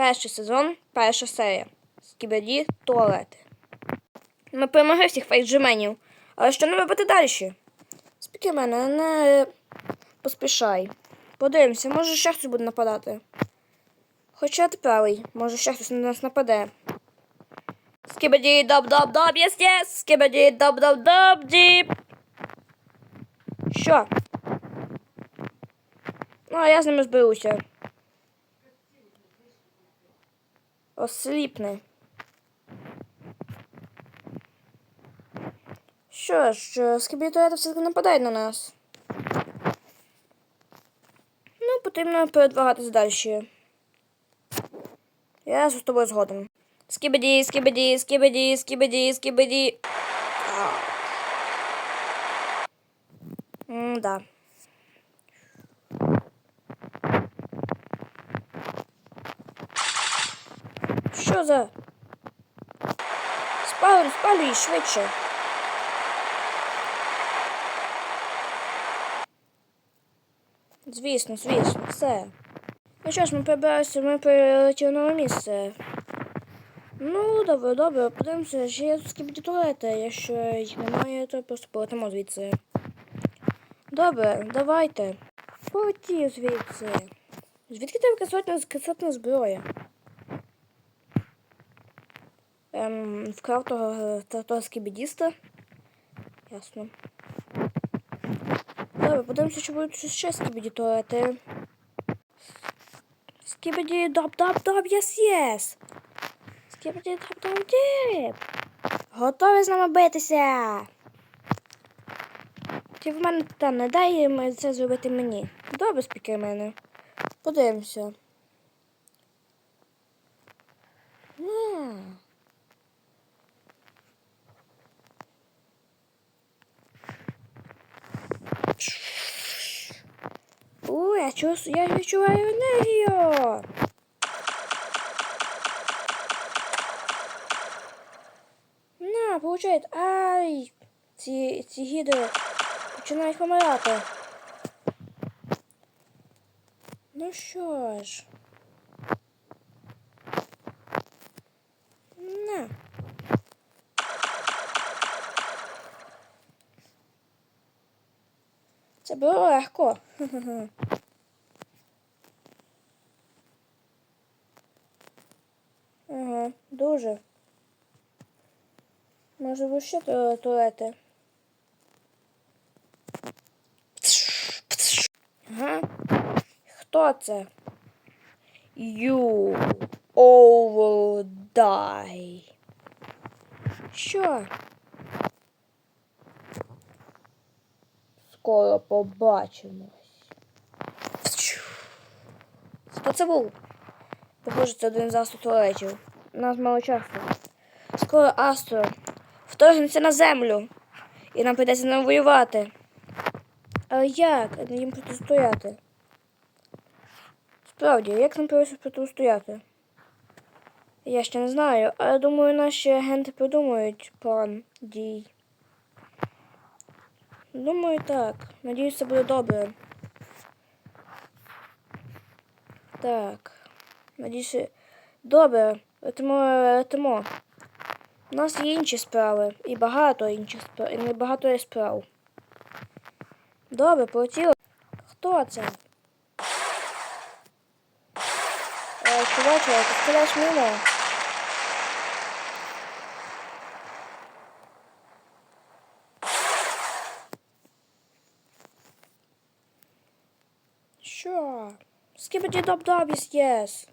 Перший сезон, перша серія. Скібеді туалети. Ми перемогли всіх фейджеменів. Але що не робити далі? Спікермене, не поспішай. Подивимося, може ще хтось буде нападати. Хоча ти правий, може ще хтось на нас нападе. Скібеді доб доб доб єс єс Скібеді доб доб доб діп Що? Ну, а я з ними зберуся. Осліпне. Що ж, скібітуети все-таки нападають на нас. Ну, потрібно передвигатись далі. Я з тобою згоден. Скібеді, скібеді, скібеді, скібеді, скібеді. М-да. Що за? Спалюй, спалюй швидше. Звісно, звісно, все. Ну що ж, ми прибираємося, ми прилетіли нове місце. Ну, добре, добре, подивимося, чи є скібіді туалети. Якщо їх немає, то просто полетимо звідси. Добре, давайте. Полетів звідси. Звідки тебе касотна, касотна зброя? Ем, вкрав того, того, того скібідіста. Ясно. Добре, подивимося, чи будуть ще скібіді туалети. Скібіді доп доп доп єс єс. Скібіді доп доп діп. Готові з нами битися? Ти в мене там не дай це зробити мені. Добре, спікермене. Подивимося. Не. У, я чувствую, я відчуваю енергію. На, получает. Ай! Ці, ці гідри починають помирати. Ну що ж. На. Це було легко. Хе-хе-хе. Ага, дуже. Може ви ще ту- туалети? Ага. Хто це? You all die. Що? Скоро побачимось. Хто це був? Похоже, це один з туалетів. У нас мало часу. Скоро Астро вторгнеться на землю. І нам прийдеться нам воювати. Але як їм протистояти? Справді, як нам прийдеться протистояти? Я ще не знаю, але думаю, наші агенти придумають план дій. Думаю, так. Надіюсь, це буде добре. Так. Надіюся. Добре, летимо, летимо. У нас є інші справи. І багато інших справ. І не багато є справ. Добре, полетіло. Хто це? Е, чуваче, ти стріляєш мимо. Що? Скипаді доп добіс, єс.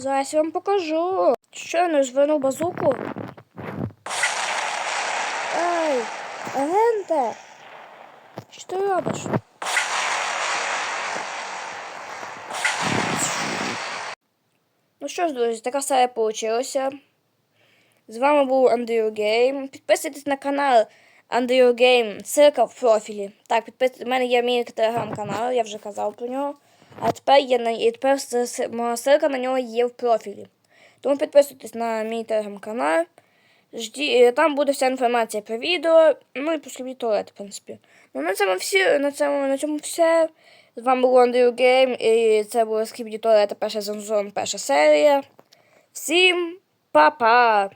Зараз я вам покажу. Що не звернув базуку? Ей, агенте! Що ти робиш? Ну що ж, друзі, така серія вийшла. З вами був Андрій Гейм. Підписуйтесь на канал Андрій Гейм. Ссылка в профілі. Так, підписуйтесь. У мене є мій телеграм-канал, я вже казав про нього. А тепер є на і тепер моя ссылка на нього є в профілі. Тому підписуйтесь на мій телеграм-канал. Е, там буде вся інформація про відео, ну і про скібі туалет, в принципі. Ну на цьому всі, на цьому, на цьому все. З вами був Андрій Гейм, і це була скібі туалет, перша сезон, перша серія. Всім па-па!